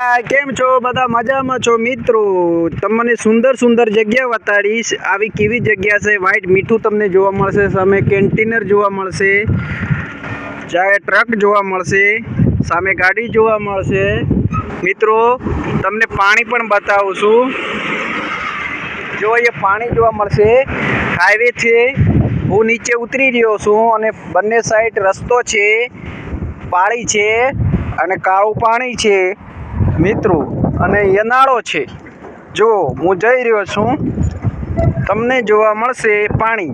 કેમ છો? બધા મજામાં છો મિત્રો? તમને સુંદર સુંદર જગ્યા બતાડીશ. આવી કેવી જગ્યા છે? વ્હાઈટ મીઠું તમને જોવા મળશે, સામે કેન્ટીનર જોવા મળશે ચાહે ટ્રક જોવા મળશે, સામે ગાડી જોવા મળશે. મિત્રો, તમને પાણી પણ બતાવું છું. જો અહીંયા પાણી જોવા મળશે હાઈવે છે, હું નીચે ઉતરી રહ્યો છું અને બંને સાઈડ રસ્તો છે, પાળી છે અને કાળું પાણી છે. મિત્રો અને યનાળો છે. જો હું જઈ રહ્યો છું, તમને જોવા મળશે પાણી.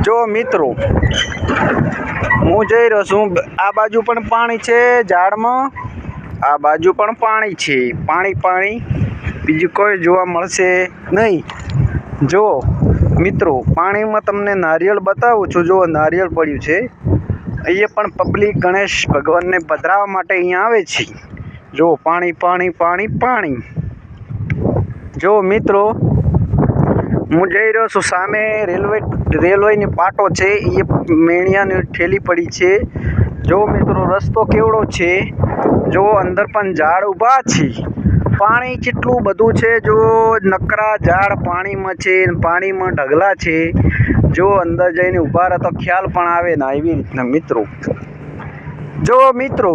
જો મિત્રો, હું જઈ રહ્યો છું, આ બાજુ પણ પાણી છે ઝાડમાં, આ બાજુ પણ પાણી છે. પાણી પાણી, બીજું કોઈ જોવા મળશે નહીં. જો, મિત્રો, પાણીમાં તમને નારિયેળ બતાવું છું. જો નારિયેળ પડ્યું છે અહીંયા પણ પબ્લિક ગણેશ ભગવાનને પધરાવવા માટે અહીંયા આવે છે. જો પાણી પાણી પાણી પાણી. જો મિત્રો, હું જઈ રહ્યો છું સામે રેલવે, રેલવેની પાટો છે, એ મેણિયાની ઠેલી પડી છે. જો મિત્રો, રસ્તો કેવડો છે? જો અંદર પણ ઝાડ ઊભા છે. પાણી કેટલું બધું છે, જો નકરા ઝાડ પાણીમાં છે, પાણીમાં ઢગલા છે. જો અંદર જઈને ઊભા રહે તો ખ્યાલ પણ આવે ને એવી રીતના મિત્રો. જો મિત્રો,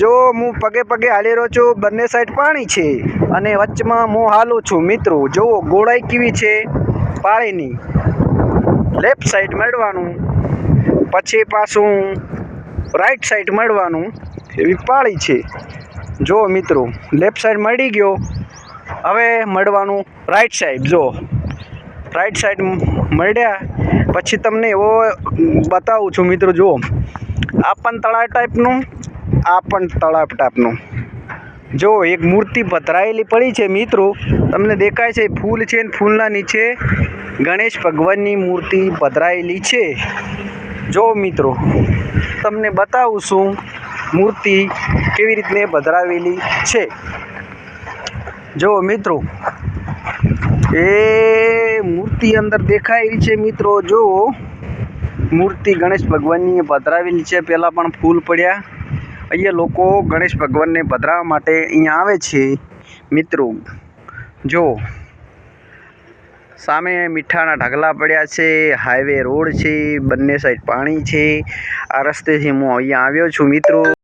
જો હું પગે પગે હાલી રહ્યો છું, બંને સાઈડ પાણી છે અને વચમાં હું હાલું છું. મિત્રો, જુઓ, ગોળાઈ કેવી છે પાણીની. લેફ્ટ સાઈડ મળવાનું, પછી પાછું રાઈટ સાઈડ મળવાનું એવી પાળી છે. જો મિત્રો લેફ્ટ સાઈડ મળી ગયો. હવે મળવાનું રાઈટ સાઈડ જો રાઈટ સાઈડ મળ્યા. પછી તમને એવો બતાવું છું મિત્રો, જુઓ. આ પણ તળાવ ટાઈપનું આ પણ તળાવ ટાઈપનું જો એક મૂર્તિ પધરાયેલી પડી છે મિત્રો. તમને દેખાય છે, ફૂલ છે ને ફૂલના નીચે ગણેશ ભગવાનની મૂર્તિ પધરાયેલી છે. જો મિત્રો, તમને બતાવું છું મૂર્તિ કેવી રીતને પધરાવેલી છે. જો મિત્રો એ મૂર્તિ અંદર દેખાય રહી છે મિત્રો, જો. મૂર્તિ ગણેશ ભગવાનની પધરાવેલી છે. પહેલાં પણ ફૂલ પડ્યા. અહીંયા લોકો ગણેશ ભગવાનને પધરાવવા માટે અહીંયા આવે છે. મિત્રો, જો. સામે મીઠાના ઢગલા પડ્યા છે. હાઈવે રોડ છે. બંને સાઈડ પાણી છે. આ રસ્તેથી હું અહીંયા આવ્યો છું, મિત્રો.